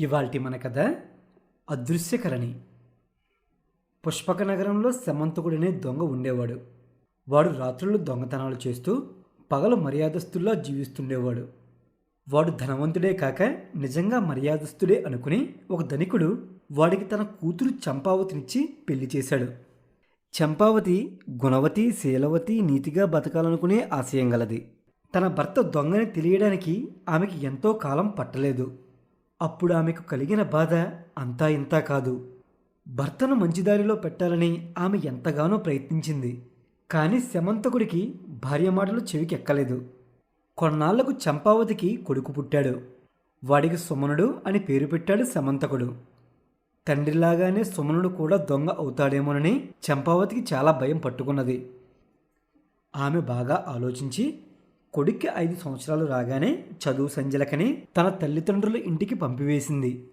ఇవాల్టి మన కథ అదృశ్యకరణి. పుష్పక నగరంలో సమంతకుడనే దొంగ ఉండేవాడు. వాడు రాత్రులు దొంగతనాలు చేస్తూ పగలు మర్యాదస్తుల్లా జీవిస్తుండేవాడు. వాడు ధనవంతుడే కాక నిజంగా మర్యాదస్తుడే అనుకుని ఒక ధనికుడు వాడికి తన కూతురు చంపావతినిచ్చి పెళ్ళి చేశాడు. చంపావతి గుణవతి శీలవతి నీతిగా బతకాలనుకునే ఆశయం గలది. తన భర్త దొంగని తెలియడానికి ఆమెకి ఎంతో కాలం పట్టలేదు. అప్పుడు ఆమెకు కలిగిన బాధ అంతా ఇంతా కాదు. భర్తను మంచిదారిలో పెట్టాలని ఆమె ఎంతగానో ప్రయత్నించింది. కానీ శమంతకుడికి భార్య మాటలు చెవికెక్కలేదు. కొన్నాళ్ళకు చంపావతికి కొడుకు పుట్టాడు. వాడికి సుమనుడు అని పేరు పెట్టాడు శమంతకుడు. తండ్రిలాగానే సుమనుడు కూడా దొంగ అవుతాడేమోనని చంపావతికి చాలా భయం పట్టుకున్నది. ఆమె బాగా ఆలోచించి కొడుక్కి ఐదు సంవత్సరాలు రాగానే చదువు సంజలకని తన తల్లిదండ్రుల ఇంటికి పంపివేసింది.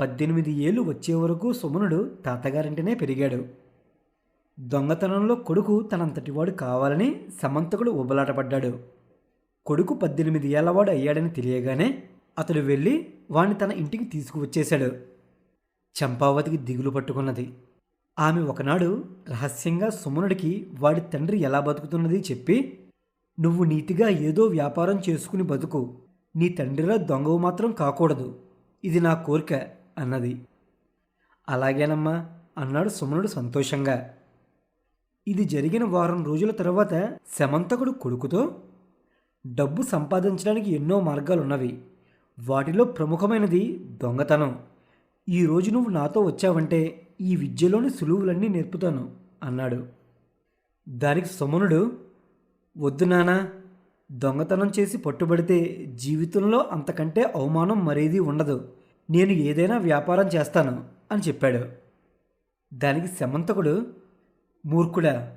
పద్దెనిమిది ఏళ్ళు వచ్చే వరకు సుమనుడు తాతగారింటనే పెరిగాడు. దొంగతనంలో కొడుకు తనంతటివాడు కావాలని సమంతకుడు ఉబలాటపడ్డాడు కొడుకు పద్దెనిమిది ఏళ్ళవాడు అయ్యాడని తెలియగానే అతడు వెళ్ళి వాణ్ణి తన ఇంటికి తీసుకువచ్చేశాడు. చంపావతికి దిగులు పట్టుకున్నది. ఆమె ఒకనాడు రహస్యంగా సుమనుడికి వాడి తండ్రి ఎలా బతుకుతున్నది చెప్పి నువ్వు నీతిగా ఏదో వ్యాపారం చేసుకుని బతుకు. నీ తండ్రిలా దొంగవు మాత్రం కాకూడదు. ఇది నా కోరిక అన్నది. అలాగేనమ్మా అన్నాడు సుమనుడు సంతోషంగా. ఇది జరిగిన వారం రోజుల తర్వాత శమంతకుడు కొడుకుతో డబ్బు సంపాదించడానికి ఎన్నో మార్గాలున్నవి. వాటిలో ప్రముఖమైనది దొంగతనం. ఈరోజు నువ్వు నాతో వచ్చావంటే ఈ విద్యలోని సులువులన్నీ నేర్పుతాను అన్నాడు. దానికి సుమనుడు వద్దు నానా. దొంగతనం చేసి పట్టుబడితే జీవితంలో అంతకంటే అవమానం మరేది ఉండదు. నేను ఏదైనా వ్యాపారం చేస్తాను అని చెప్పాడు. దానికి సమంతకుడు మూర్ఖుడా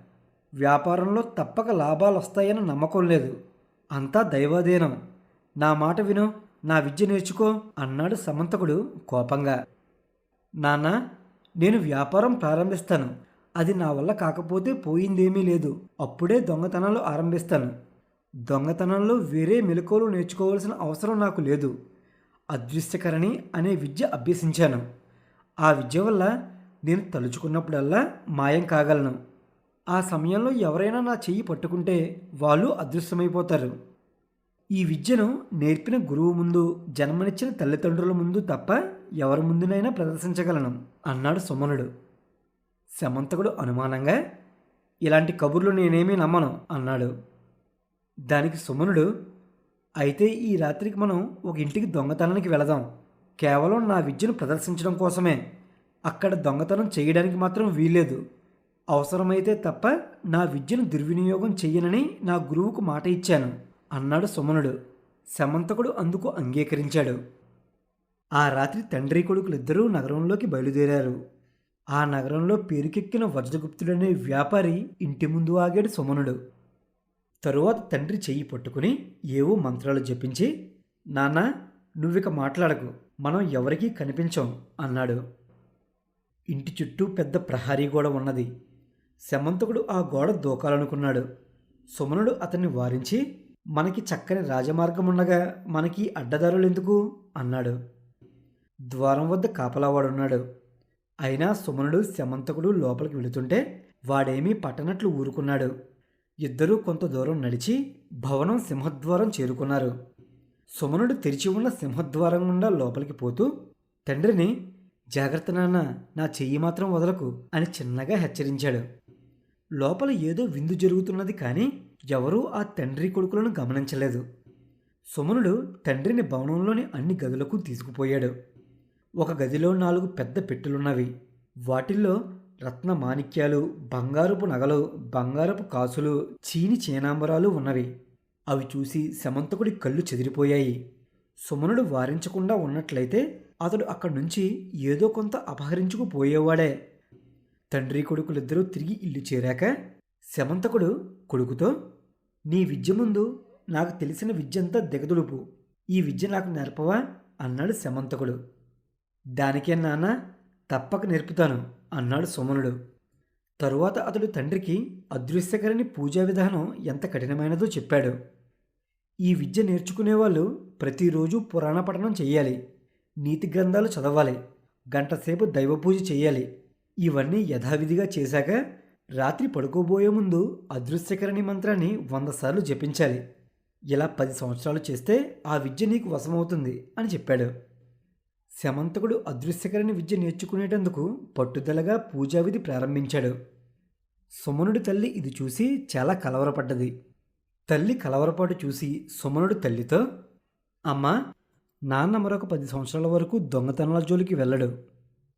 వ్యాపారంలో తప్పక లాభాలు వస్తాయని నమ్మకం లేదు. అంతా దైవాధీనం. నా మాట విను నా విద్య నేర్చుకో అన్నాడు సమంతకుడు కోపంగా. నాన్న నేను వ్యాపారం ప్రారంభిస్తాను. అది నా వల్ల కాకపోతే పోయిందేమీ లేదు. అప్పుడే దొంగతనాలు ఆరంభిస్తాను. దొంగతనంలో వేరే మెలకువలు నేర్చుకోవాల్సిన అవసరం నాకు లేదు. అదృశ్యకరణి అనే విద్య అభ్యసించాను. ఆ విద్య వల్ల నేను తలుచుకున్నప్పుడల్లా మాయం కాగలను. ఆ సమయంలో ఎవరైనా నా చెయ్యి పట్టుకుంటే వాళ్ళు అదృశ్యమైపోతారు. ఈ విద్యను నేర్పిన గురువు ముందు జన్మనిచ్చిన తల్లిదండ్రుల ముందు తప్ప ఎవరి ముందునైనా ప్రదర్శించగలను అన్నాడు సుమనుడు. శమంతకుడు అనుమానంగా ఇలాంటి కబుర్లు నేనేమీ నమ్మను అన్నాడు. దానికి సుమనుడు అయితే ఈ రాత్రికి మనం ఒక ఇంటికి దొంగతనానికి వెళదాం. కేవలం నా విద్యను ప్రదర్శించడం కోసమే. అక్కడ దొంగతనం చేయడానికి మాత్రం వీల్లేదు. అవసరమైతే తప్ప నా విద్యను దుర్వినియోగం చెయ్యనని నా గురువుకు మాట ఇచ్చాను అన్నాడు సుమనుడు. శమంతకుడు అందుకు అంగీకరించాడు. ఆ రాత్రి తండ్రి కొడుకులిద్దరూ నగరంలోకి బయలుదేరారు. ఆ నగరంలో పేరుకెక్కిన వజ్రగుప్తుడనే వ్యాపారి ఇంటి ముందు ఆగాడు సుమనుడు. తరువాత తండ్రి చెయ్యి పట్టుకుని ఏవో మంత్రాలు జపించి నాన్న నువ్విక మాట్లాడకు మనం ఎవరికీ కనిపించం అన్నాడు. ఇంటి చుట్టూ పెద్ద ప్రహారీ గోడ ఉన్నది. శమంతకుడు ఆ గోడ దూకాలనుకున్నాడు. సుమనుడు అతన్ని వారించి మనకి చక్కని రాజమార్గం ఉండగా మనకి అడ్డదారులు ఎందుకు అన్నాడు. ద్వారం వద్ద కాపలావాడున్నాడు. అయినా సుమనుడు శమంతకుడు లోపలికి వెళుతుంటే వాడేమీ పట్టనట్లు ఊరుకున్నాడు. ఇద్దరూ కొంత దూరం నడిచి భవనం సింహద్వారం చేరుకున్నారు. సుమనుడు తెరిచి ఉన్న సింహద్వారం గుండా లోపలికి పోతూ తండ్రిని జాగ్రత్త నాన్న నా చెయ్యి మాత్రం వదలకు అని చిన్నగా హెచ్చరించాడు. లోపల ఏదో విందు జరుగుతున్నది కానీ ఎవరూ ఆ తండ్రి కొడుకులను గమనించలేదు. సుమనుడు తండ్రిని భవనంలోని అన్ని గదులకు తీసుకుపోయాడు. ఒక గదిలో నాలుగు పెద్ద పెట్టెలున్నవి. వాటిల్లో రత్న మాణిక్యాలు బంగారపు నగలు బంగారపు కాసులు చీని చీనాంబరాలు ఉన్నవి. అవి చూసి శమంతకుడి కళ్ళు చెదిరిపోయాయి. సుమనుడు వారించకుండా ఉన్నట్లయితే అతడు అక్కడి నుంచి ఏదో కొంత అపహరించుకుపోయేవాడే తండ్రి కొడుకులిద్దరూ తిరిగి ఇల్లు చేరాక శమంతకుడు కొడుకుతో నీ విద్య ముందు నాకు తెలిసిన విద్యంతా దిగదుడుపు ఈ విద్య నాకు నేర్పవా? అన్నాడు శమంతకుడు. దానికే నాన్న తప్పక నేర్పుతాను అన్నాడు సుమనుడు. తరువాత అతడు తండ్రికి అదృశ్యకరణి పూజా విధానం ఎంత కఠినమైనదో చెప్పాడు. ఈ విద్య నేర్చుకునేవాళ్ళు ప్రతిరోజు పురాణ పఠనం చేయాలి నీతి గ్రంథాలు చదవాలి గంటసేపు దైవ పూజ చేయాలి ఇవన్నీ యథావిధిగా చేశాక రాత్రి పడుకోబోయే ముందు అదృశ్యకరణి మంత్రాన్ని వంద సార్లు జపించాలి. ఇలా పది సంవత్సరాలు చేస్తే ఆ విద్య నీకు వశమవుతుంది అని చెప్పాడు. శమంతకుడు అదృశ్యకరణి విద్య నేర్చుకునేటందుకు పట్టుదలగా పూజావిధి ప్రారంభించాడు. సుమనుడి తల్లి ఇది చూసి చాలా కలవరపడ్డది. తల్లి కలవరపాటు చూసి సుమనుడు తల్లితో అమ్మా నాన్న మరొక పది సంవత్సరాల వరకు దొంగతనాల జోలికి వెళ్ళడు.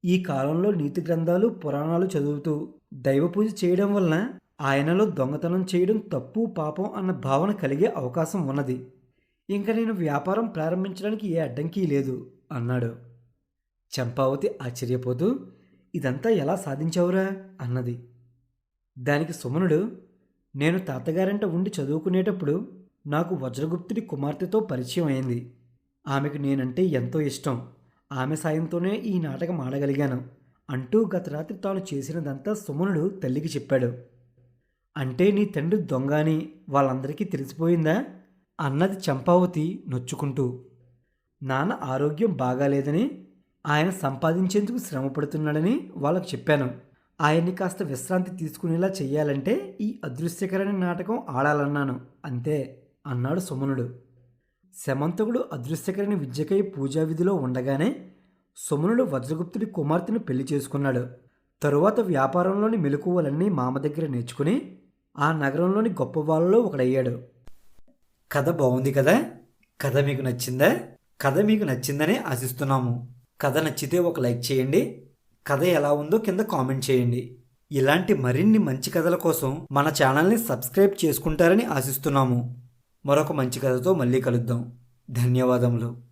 ఈ కాలంలో నీతి గ్రంథాలు పురాణాలు చదువుతూ దైవ పూజ చేయడం వలన ఆయనలో దొంగతనం చేయడం తప్పు పాపం అన్న భావన కలిగే అవకాశం ఉన్నది. ఇంకా నేను వ్యాపారం ప్రారంభించడానికి ఏ అడ్డంకి లేదు అన్నాడు. చంపావతి ఆశ్చర్యపోతూ ఇదంతా ఎలా సాధించావురా? అన్నది. దానికి సుమనుడు నేను తాతగారంట ఉండి చదువుకునేటప్పుడు నాకు వజ్రగుప్తుడి కుమార్తెతో పరిచయం అయింది. ఆమెకు నేనంటే ఎంతో ఇష్టం. ఆమె సాయంతోనే ఈ నాటకం ఆడగలిగాను అంటూ గత రాత్రి తాను చేసినదంతా సుమనుడు తల్లికి చెప్పాడు. అంటే నీ తండ్రి దొంగ అని వాళ్ళందరికీ తెలిసిపోయిందా? అన్నది చంపావతి నొచ్చుకుంటూ. నాన్న ఆరోగ్యం బాగాలేదని ఆయన సంపాదించేందుకు శ్రమ పడుతున్నాడని వాళ్ళకు చెప్పాను. ఆయన్ని కాస్త విశ్రాంతి తీసుకునేలా చేయాలంటే ఈ అదృశ్యకరణ నాటకం ఆడాలన్నాను. అంతే అన్నాడు సుమనుడు. శమంతకుడు అదృశ్యకరణ విద్యకై పూజా విధిలో ఉండగానే సుమనుడు వజ్రగుప్తుడి కుమార్తెను పెళ్ళి చేసుకున్నాడు. తరువాత వ్యాపారంలోని మెలకువలన్నీ మామ దగ్గర నేర్చుకుని ఆ నగరంలోని గొప్ప వాళ్ళలో ఒకడయ్యాడు. కథ బాగుంది కదా? కథ మీకు నచ్చిందా? కథ మీకు నచ్చిందని ఆశిస్తున్నాము. కథ నచ్చితే ఒక లైక్ చేయండి. కథ ఎలా ఉందో కింద కామెంట్ చేయండి. ఇలాంటి మరిన్ని మంచి కథల కోసం మన ఛానల్ని సబ్స్క్రైబ్ చేసుకుంటారని ఆశిస్తున్నాము. మరొక మంచి కథతో మళ్ళీ కలుద్దాం. ధన్యవాదములు.